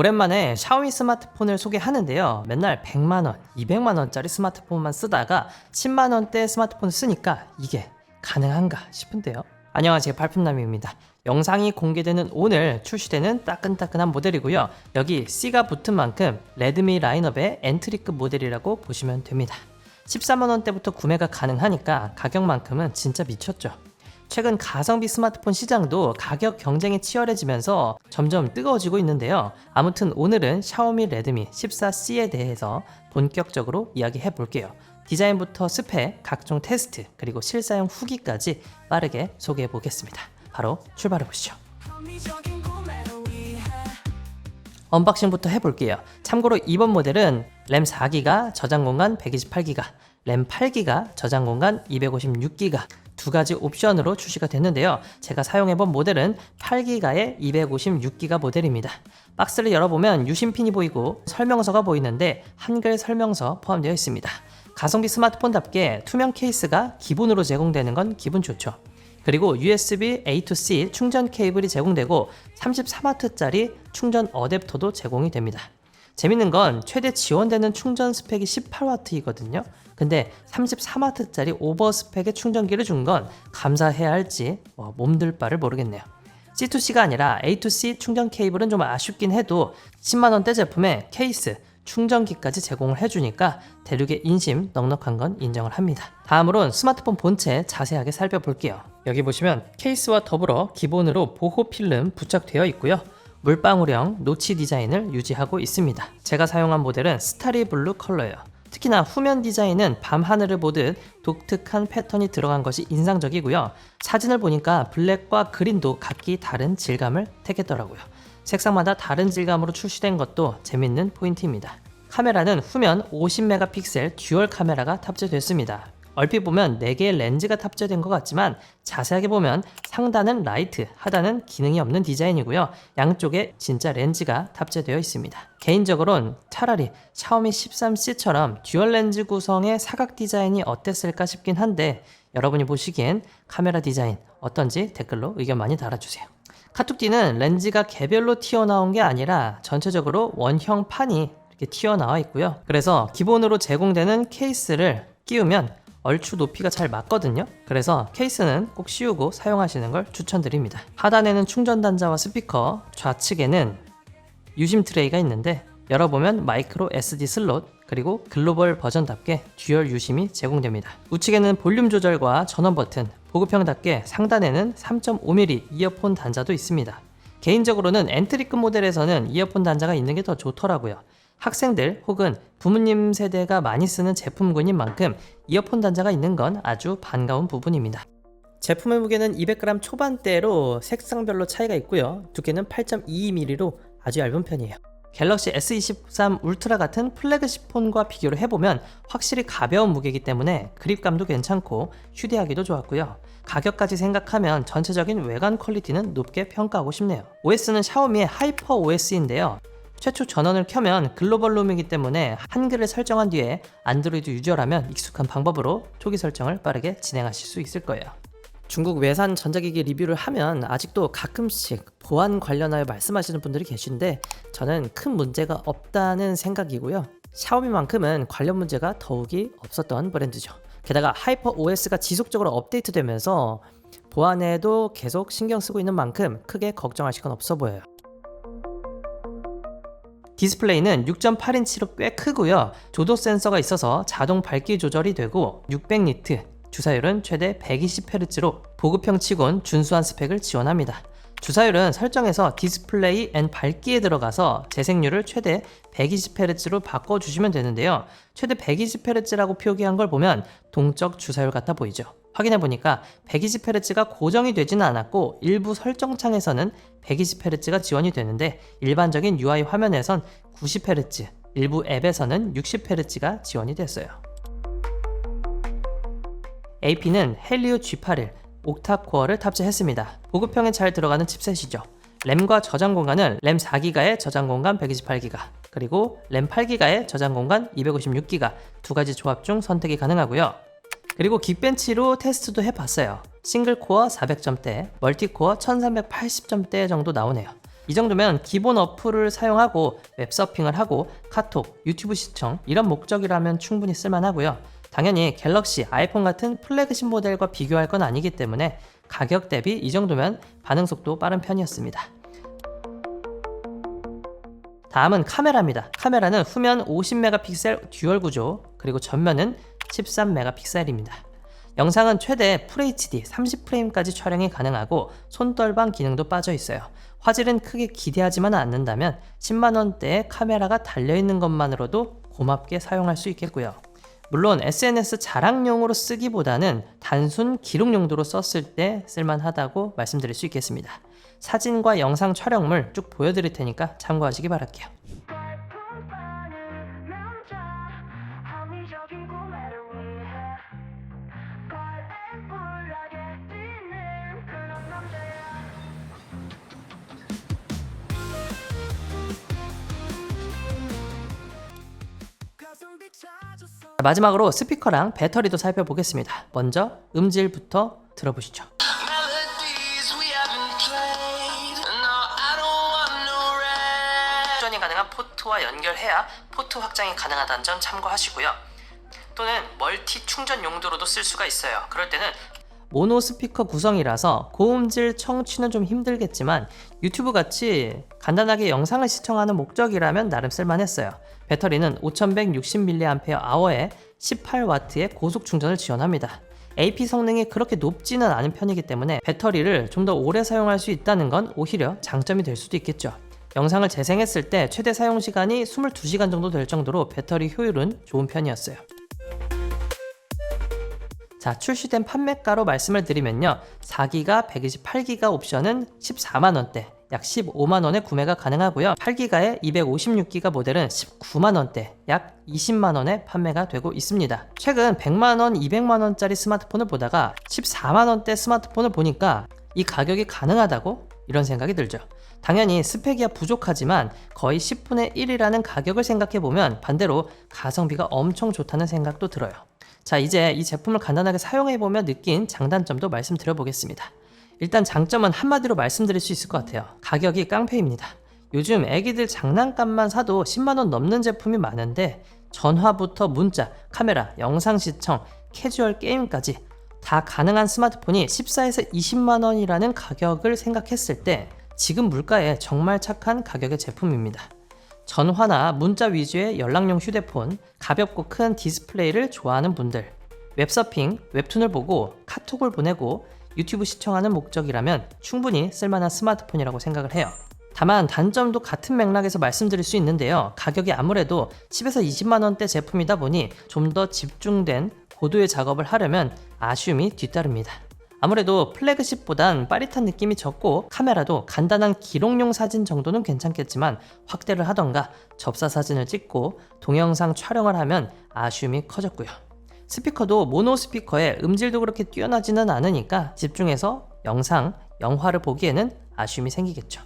오랜만에 샤오미 스마트폰을 소개하는데요. 맨날 100만원, 200만원짜리 스마트폰만 쓰다가 10만원대 스마트폰을 쓰니까 이게 가능한가 싶은데요. 안녕하세요. 발품남입니다. 영상이 공개되는 오늘 출시되는 따끈따끈한 모델이고요. 여기 C가 붙은 만큼 레드미 라인업의 엔트리급 모델이라고 보시면 됩니다. 14만원대부터 구매가 가능하니까 가격만큼은 진짜 미쳤죠. 최근 가성비 스마트폰 시장도 가격 경쟁이 치열해지면서 점점 뜨거워지고 있는데요. 아무튼 오늘은 샤오미 레드미 14C에 대해서 본격적으로 이야기해 볼게요. 디자인부터 스펙, 각종 테스트, 그리고 실사용 후기까지 빠르게 소개해 보겠습니다. 바로 출발해 보시죠. 언박싱부터 해볼게요. 참고로 이번 모델은 램 4기가, 저장 공간 128기가, 램 8기가, 저장 공간 256기가 두 가지 옵션으로 출시가 됐는데요. 제가 사용해본 모델은 8기가의 256기가 모델입니다. 박스를 열어보면 유심핀이 보이고 설명서가 보이는데 한글 설명서 포함되어 있습니다. 가성비 스마트폰답게 투명 케이스가 기본으로 제공되는 건 기분 좋죠. 그리고 USB A to C 충전 케이블이 제공되고 33W짜리 충전 어댑터도 제공이 됩니다. 재밌는 건 최대 지원되는 충전 스펙이 18W이거든요. 근데 33W짜리 오버 스펙의 충전기를 준 건 감사해야 할지 뭐 몸둘 바를 모르겠네요. C2C가 아니라 A2C 충전 케이블은 좀 아쉽긴 해도 10만원대 제품에 케이스, 충전기까지 제공을 해주니까 대륙의 인심 넉넉한 건 인정을 합니다. 다음으론 스마트폰 본체 자세하게 살펴볼게요. 여기 보시면 케이스와 더불어 기본으로 보호 필름 부착되어 있고요. 물방울형 노치 디자인을 유지하고 있습니다. 제가 사용한 모델은 스타리 블루 컬러예요. 특히나 후면 디자인은 밤 하늘을 보듯 독특한 패턴이 들어간 것이 인상적이고요. 사진을 보니까 블랙과 그린도 각기 다른 질감을 택했더라고요. 색상마다 다른 질감으로 출시된 것도 재밌는 포인트입니다. 카메라는 후면 50메가픽셀 듀얼 카메라가 탑재됐습니다. 얼핏 보면 4개의 렌즈가 탑재된 것 같지만 자세하게 보면 상단은 라이트, 하단은 기능이 없는 디자인이고요. 양쪽에 진짜 렌즈가 탑재되어 있습니다. 개인적으로는 차라리 샤오미 13C처럼 듀얼 렌즈 구성의 사각 디자인이 어땠을까 싶긴 한데 여러분이 보시기엔 카메라 디자인 어떤지 댓글로 의견 많이 달아주세요. 카툭디는 렌즈가 개별로 튀어나온 게 아니라 전체적으로 원형 판이 이렇게 튀어나와 있고요. 그래서 기본으로 제공되는 케이스를 끼우면 얼추 높이가 잘 맞거든요. 그래서 케이스는 꼭 씌우고 사용하시는 걸 추천드립니다. 하단에는 충전 단자와 스피커, 좌측에는 유심 트레이가 있는데 열어보면 마이크로 SD 슬롯 그리고 글로벌 버전답게 듀얼 유심이 제공됩니다. 우측에는 볼륨 조절과 전원 버튼, 보급형답게 상단에는 3.5mm 이어폰 단자도 있습니다. 개인적으로는 엔트리급 모델에서는 이어폰 단자가 있는 게 더 좋더라고요. 학생들 혹은 부모님 세대가 많이 쓰는 제품군인 만큼 이어폰 단자가 있는 건 아주 반가운 부분입니다. 제품의 무게는 200g 초반대로 색상별로 차이가 있고요. 두께는 8.22mm로 아주 얇은 편이에요. 갤럭시 S23 울트라 같은 플래그십 폰과 비교를 해보면 확실히 가벼운 무게이기 때문에 그립감도 괜찮고 휴대하기도 좋았고요. 가격까지 생각하면 전체적인 외관 퀄리티는 높게 평가하고 싶네요. OS는 샤오미의 하이퍼 OS인데요. 최초 전원을 켜면 글로벌 룸이기 때문에 한글을 설정한 뒤에 안드로이드 유저라면 익숙한 방법으로 초기 설정을 빠르게 진행하실 수 있을 거예요. 중국 외산 전자기기 리뷰를 하면 아직도 가끔씩 보안 관련하여 말씀하시는 분들이 계신데 저는 큰 문제가 없다는 생각이고요. 샤오미만큼은 관련 문제가 더욱이 없었던 브랜드죠. 게다가 하이퍼 OS가 지속적으로 업데이트되면서 보안에도 계속 신경 쓰고 있는 만큼 크게 걱정하실 건 없어 보여요. 디스플레이는 6.8인치로 꽤 크고요. 조도 센서가 있어서 자동 밝기 조절이 되고 600니트, 주사율은 최대 120Hz로 보급형 치곤 준수한 스펙을 지원합니다. 주사율은 설정에서 디스플레이 앤 밝기에 들어가서 재생률을 최대 120Hz로 바꿔주시면 되는데요. 최대 120Hz라고 표기한 걸 보면 동적 주사율 같아 보이죠. 확인해 보니까 120Hz가 고정이 되지는 않았고 일부 설정창에서는 120Hz가 지원이 되는데 일반적인 UI 화면에선 90Hz, 일부 앱에서는 60Hz가 지원이 됐어요. AP는 헬리오 G81 옥타코어를 탑재했습니다. 보급형에 잘 들어가는 칩셋이죠. 램과 저장 공간은 램 4기가에 저장 공간 128기가, 그리고 램 8기가에 저장 공간 256기가 두 가지 조합 중 선택이 가능하고요. 그리고 긱벤치로 테스트도 해봤어요. 싱글 코어 400점대, 멀티 코어 1380점대 정도 나오네요. 이 정도면 기본 어플을 사용하고 웹서핑을 하고 카톡, 유튜브 시청 이런 목적이라면 충분히 쓸만하고요. 당연히 갤럭시, 아이폰 같은 플래그십 모델과 비교할 건 아니기 때문에 가격 대비 이 정도면 반응 속도 빠른 편이었습니다. 다음은 카메라입니다. 카메라는 후면 50메가픽셀 듀얼 구조, 그리고 전면은 13메가픽셀입니다. 영상은 최대 FHD 30프레임까지 촬영이 가능하고 손떨방 기능도 빠져 있어요. 화질은 크게 기대하지만 않는다면 10만원대의 카메라가 달려있는 것만으로도 고맙게 사용할 수 있겠고요. 물론 SNS 자랑용으로 쓰기보다는 단순 기록 용도로 썼을 때 쓸만하다고 말씀드릴 수 있겠습니다. 사진과 영상 촬영물 쭉 보여드릴 테니까 참고하시기 바랄게요. 마지막으로 스피커랑 배터리도 살펴보겠습니다. 먼저 음질부터 들어보시죠. 충전이 가능한 포트와 연결해야 포트 확장이 가능하다는 점 참고하시고요. 또는 멀티 충전 용도로도 쓸 수가 있어요. 그럴 때는 모노 스피커 구성이라서 고음질 청취는 좀 힘들겠지만 유튜브 같이 간단하게 영상을 시청하는 목적이라면 나름 쓸만했어요. 배터리는 5160mAh에 18W의 고속 충전을 지원합니다. AP 성능이 그렇게 높지는 않은 편이기 때문에 배터리를 좀 더 오래 사용할 수 있다는 건 오히려 장점이 될 수도 있겠죠. 영상을 재생했을 때 최대 사용 시간이 22시간 정도 될 정도로 배터리 효율은 좋은 편이었어요. 자, 출시된 판매가로 말씀을 드리면요. 4기가 128기가 옵션은 14만원대, 약 15만 원에 구매가 가능하고요. 8기가에 256기가 모델은 19만 원대, 약 20만 원에 판매가 되고 있습니다. 최근 100만 원, 200만 원짜리 스마트폰을 보다가 14만 원대 스마트폰을 보니까 이 가격이 가능하다고 이런 생각이 들죠. 당연히 스펙이야 부족하지만 거의 10분의 1이라는 가격을 생각해보면 반대로 가성비가 엄청 좋다는 생각도 들어요. 자, 이제 이 제품을 간단하게 사용해보며 느낀 장단점도 말씀드려보겠습니다. 일단 장점은 한마디로 말씀드릴 수 있을 것 같아요. 가격이 깡패입니다. 요즘 애기들 장난감만 사도 10만원 넘는 제품이 많은데 전화부터 문자, 카메라, 영상 시청, 캐주얼 게임까지 다 가능한 스마트폰이 14에서 20만 원이라는 가격을 생각했을 때 지금 물가에 정말 착한 가격의 제품입니다. 전화나 문자 위주의 연락용 휴대폰, 가볍고 큰 디스플레이를 좋아하는 분들, 웹서핑, 웹툰을 보고 카톡을 보내고 유튜브 시청하는 목적이라면 충분히 쓸만한 스마트폰이라고 생각을 해요. 다만 단점도 같은 맥락에서 말씀드릴 수 있는데요. 가격이 아무래도 10에서 20만 원대 제품이다 보니 좀 더 집중된 고도의 작업을 하려면 아쉬움이 뒤따릅니다. 아무래도 플래그십보단 빠릿한 느낌이 적고 카메라도 간단한 기록용 사진 정도는 괜찮겠지만 확대를 하던가 접사 사진을 찍고 동영상 촬영을 하면 아쉬움이 커졌고요. 스피커도 모노 스피커에 음질도 그렇게 뛰어나지는 않으니까 집중해서 영상, 영화를 보기에는 아쉬움이 생기겠죠.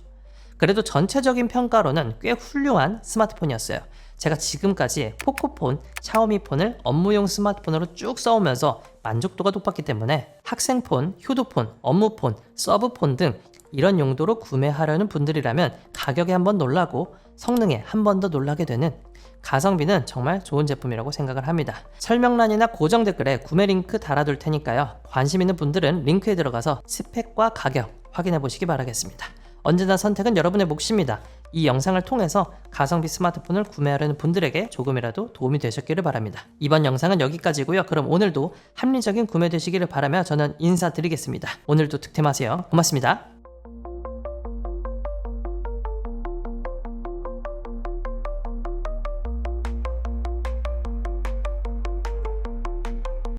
그래도 전체적인 평가로는 꽤 훌륭한 스마트폰이었어요. 제가 지금까지 포코폰, 샤오미폰을 업무용 스마트폰으로 쭉 써오면서 만족도가 높았기 때문에 학생폰, 효도폰, 업무폰, 서브폰 등 이런 용도로 구매하려는 분들이라면 가격에 한번 놀라고 성능에 한 번 더 놀라게 되는 가성비는 정말 좋은 제품이라고 생각을 합니다. 설명란이나 고정 댓글에 구매 링크 달아둘 테니까요. 관심 있는 분들은 링크에 들어가서 스펙과 가격 확인해 보시기 바라겠습니다. 언제나 선택은 여러분의 몫입니다. 이 영상을 통해서 가성비 스마트폰을 구매하려는 분들에게 조금이라도 도움이 되셨기를 바랍니다. 이번 영상은 여기까지고요. 그럼 오늘도 합리적인 구매 되시기를 바라며 저는 인사드리겠습니다. 오늘도 득템하세요. 고맙습니다.